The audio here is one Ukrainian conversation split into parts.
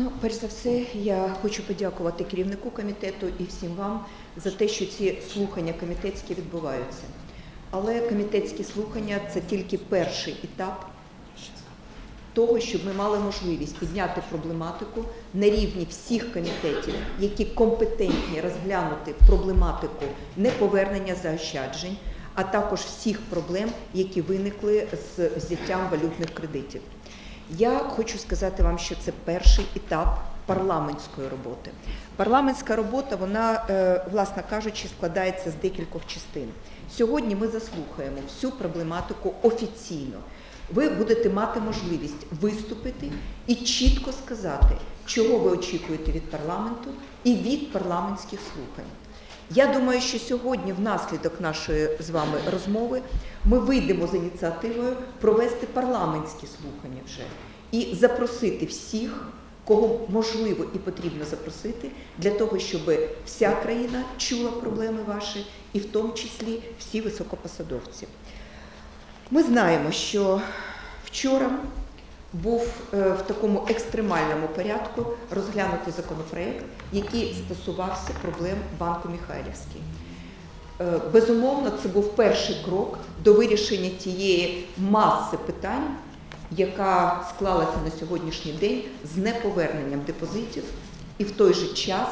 Ну, перш за все, я хочу подякувати керівнику комітету і всім вам за те, що ці слухання комітетські відбуваються. Але комітетські слухання це тільки перший етап того, щоб ми мали можливість підняти проблематику на рівні всіх комітетів, які компетентні розглянути проблематику неповернення заощаджень, а також всіх проблем, які виникли з взяттям валютних кредитів. Я хочу сказати вам, що це перший етап парламентської роботи. Парламентська робота, вона, е, власне кажучи, складається з декількох частин. Сьогодні ми заслухаємо всю проблематику офіційно. Ви будете мати можливість виступити і чітко сказати, чого ви очікуєте від парламенту і від парламентських слухань. Я думаю, що сьогодні, внаслідок нашої з вами розмови, ми вийдемо з ініціативою провести парламентські слухання вже і запросити всіх, кого можливо і потрібно запросити, для того, щоб вся країна чула проблеми ваші, і в тому числі всі високопосадовці. Ми знаємо, що вчора був е, в такому екстремальному порядку розглянутий законопроект, який стосувався проблем банку Михайлівський. Е, Безумовно, це був перший крок до вирішення тієї маси питань, яка склалася на сьогоднішній день з неповерненням депозитів і в той же час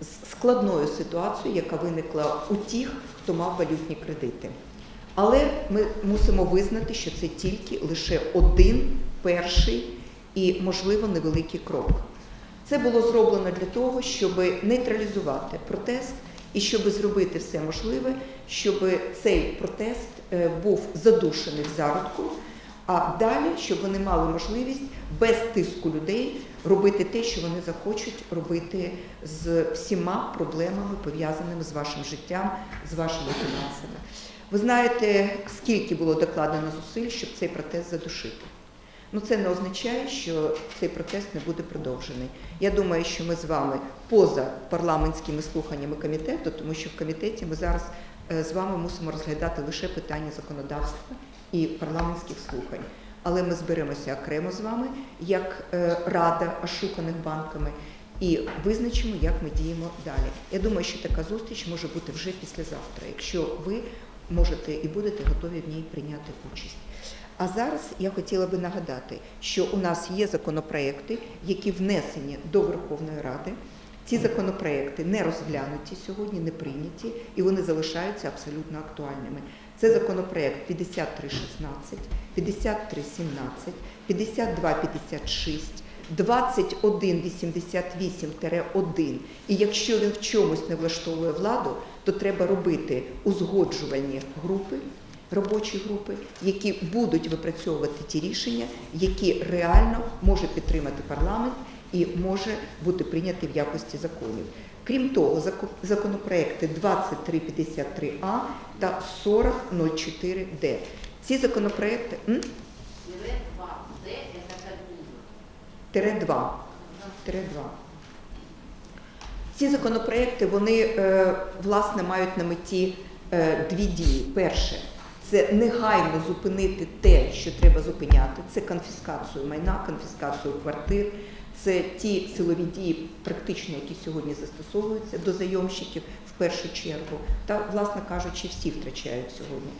з складною ситуацією, яка виникла у тих, хто мав валютні кредити. Але ми мусимо визнати, що це тільки лише один перший і, можливо, невеликий крок. Це було зроблено для того, щоб нейтралізувати протест і щоб зробити все можливе, щоб цей протест е, був задушений в зародку, а далі, щоб вони мали можливість без тиску людей робити те, що вони захочуть робити з всіма проблемами, пов'язаними з вашим життям, з вашими фінансами. Ви знаєте, скільки було докладено зусиль, щоб цей протест задушити. Ну, це не означає, що цей протест не буде продовжений. Я думаю, що ми з вами поза парламентськими слуханнями комітету, тому що в комітеті ми зараз е, з вами мусимо розглядати лише питання законодавства і парламентських слухань. Але ми зберемося окремо з вами як е, рада ошуканих банками і визначимо, як ми діємо далі. Я думаю, що така зустріч може бути вже післязавтра, якщо ви можете і будете готові в ній прийняти участь. А зараз я хотіла би нагадати, що у нас є законопроекти, які внесені до Верховної Ради. Ці законопроекти не розглянуті сьогодні, не прийняті, і вони залишаються абсолютно актуальними. Це законопроект 5316, 5317, 5256, 2188-1. І якщо він в чомусь не влаштовує владу, то треба робити узгоджувальні групи, робочі групи, які будуть випрацьовувати ті рішення, які реально може підтримати парламент і може бути прийняти в якості законів. Крім того, законопроекти 2353А та 4004Д. Ці законопроекти? Тире 2. Д это Кабмин. тире 2. Ці законопроекти вони е, власне мають на меті е, дві дії. Перше це негайно зупинити те, що треба зупиняти. Це конфіскацію майна, конфіскацію квартир. Це ті силові дії, практично, які сьогодні застосовуються до зайомщиків в першу чергу, та, власне кажучи, всі втрачають сьогодні.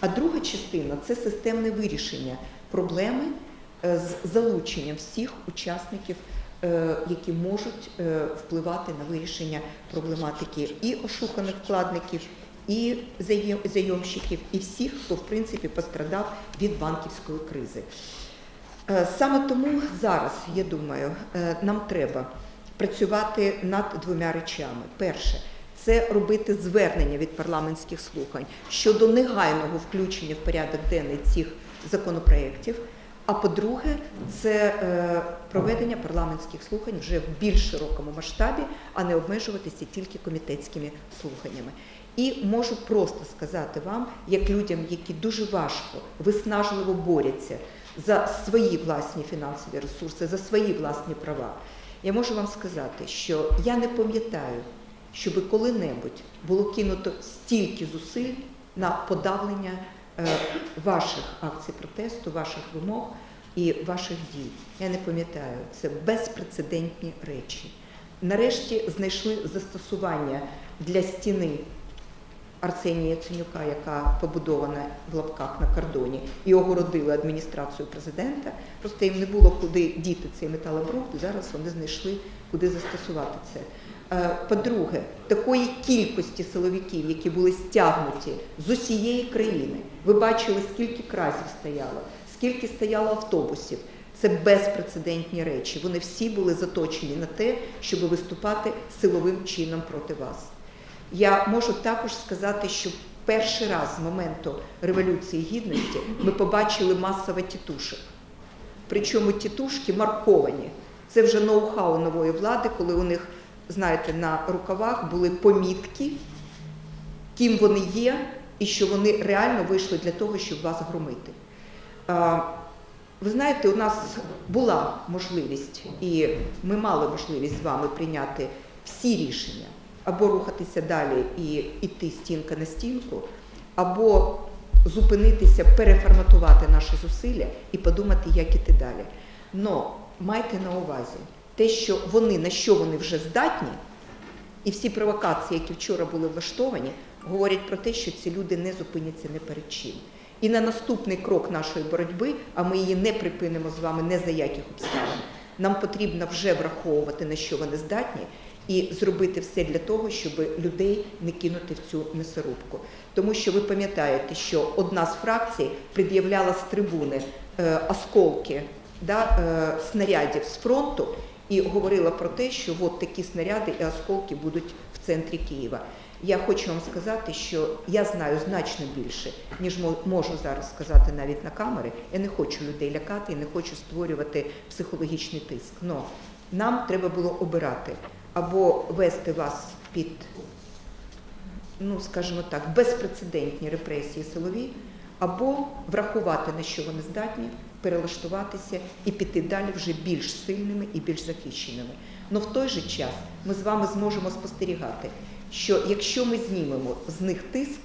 А друга частина це системне вирішення проблеми е, з залученням всіх учасників, е, які можуть е, впливати на вирішення проблематики і ошуканих вкладників, і зайомщиків, і всіх, хто в принципі пострадав від банківської кризи. Е, Саме тому зараз, я думаю, е, нам треба працювати над двома речами. Перше, це робити звернення від парламентських слухань щодо негайного включення в порядок денний цих законопроєктів. А по-друге, це е, проведення парламентських слухань вже в більш широкому масштабі, а не обмежуватися тільки комітетськими слуханнями. І можу просто сказати вам, як людям, які дуже важко, виснажливо борються за свої власні фінансові ресурси, за свої власні права. Я можу вам сказати, що я не пам'ятаю, щоб коли-небудь було кинуто стільки зусиль на подавлення е, ваших акцій протесту, ваших вимог і ваших дій. Я не пам'ятаю, це безпрецедентні речі. Нарешті знайшли застосування для стіни Арсенія Яценюка, яка побудована в лапках на кордоні, і огородили адміністрацію президента. Просто їм не було куди діти цей металобрухт, і зараз вони знайшли, куди застосувати це. Е, По-друге, такої кількості силовиків, які були стягнуті з усієї країни, ви бачили, скільки кразів стояло, скільки стояло автобусів. Це безпрецедентні речі. Вони всі були заточені на те, щоб виступати силовим чином проти вас. Я можу також сказати, що перший раз з моменту Революції Гідності ми побачили масове тітушок. Причому тітушки марковані. Це вже ноу-хау нової влади, коли у них, знаєте, на рукавах були помітки, ким вони є, і що вони реально вийшли для того, щоб вас громити. Ви знаєте, у нас була можливість, і ми мали можливість з вами прийняти всі рішення, або рухатися далі і йти стінка на стінку, або зупинитися, переформатувати наші зусилля і подумати, як іти далі. Но майте на увазі те, що вони на що вони вже здатні, і всі провокації, які вчора були влаштовані, говорять про те, що ці люди не зупиняться не перед чим. І на наступний крок нашої боротьби, а ми її не припинимо з вами не за яких обставин, нам потрібно вже враховувати, на що вони здатні, і зробити все для того, щоб людей не кинути в цю м'ясорубку. Тому що ви пам'ятаєте, що одна з фракцій пред'являла з трибуни е, осколки да, е, снарядів з фронту і говорила про те, що от такі снаряди і осколки будуть в центрі Києва. Я хочу вам сказати, що я знаю значно більше, ніж можу зараз сказати навіть на камери. Я не хочу людей лякати і не хочу створювати психологічний тиск. Но нам треба було обирати або вести вас під, ну скажімо так, безпрецедентні репресії силові, або врахувати, на що вони здатні, перелаштуватися і піти далі вже більш сильними і більш захищеними. Но в той же час ми з вами зможемо спостерігати, що якщо ми знімемо з них тиск,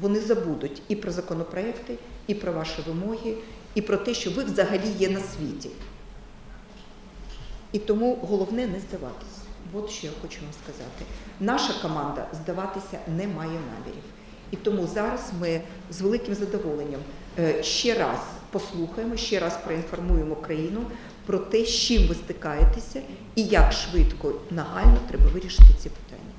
вони забудуть і про законопроекти, і про ваші вимоги, і про те, що ви взагалі є на світі. І тому головне не здаватися. От що я хочу вам сказати. Наша команда здаватися не має намірів. І тому зараз ми з великим задоволенням е, ще раз послухаємо, ще раз проінформуємо країну про те, з чим ви стикаєтеся і як швидко, нагально треба вирішити ці питання.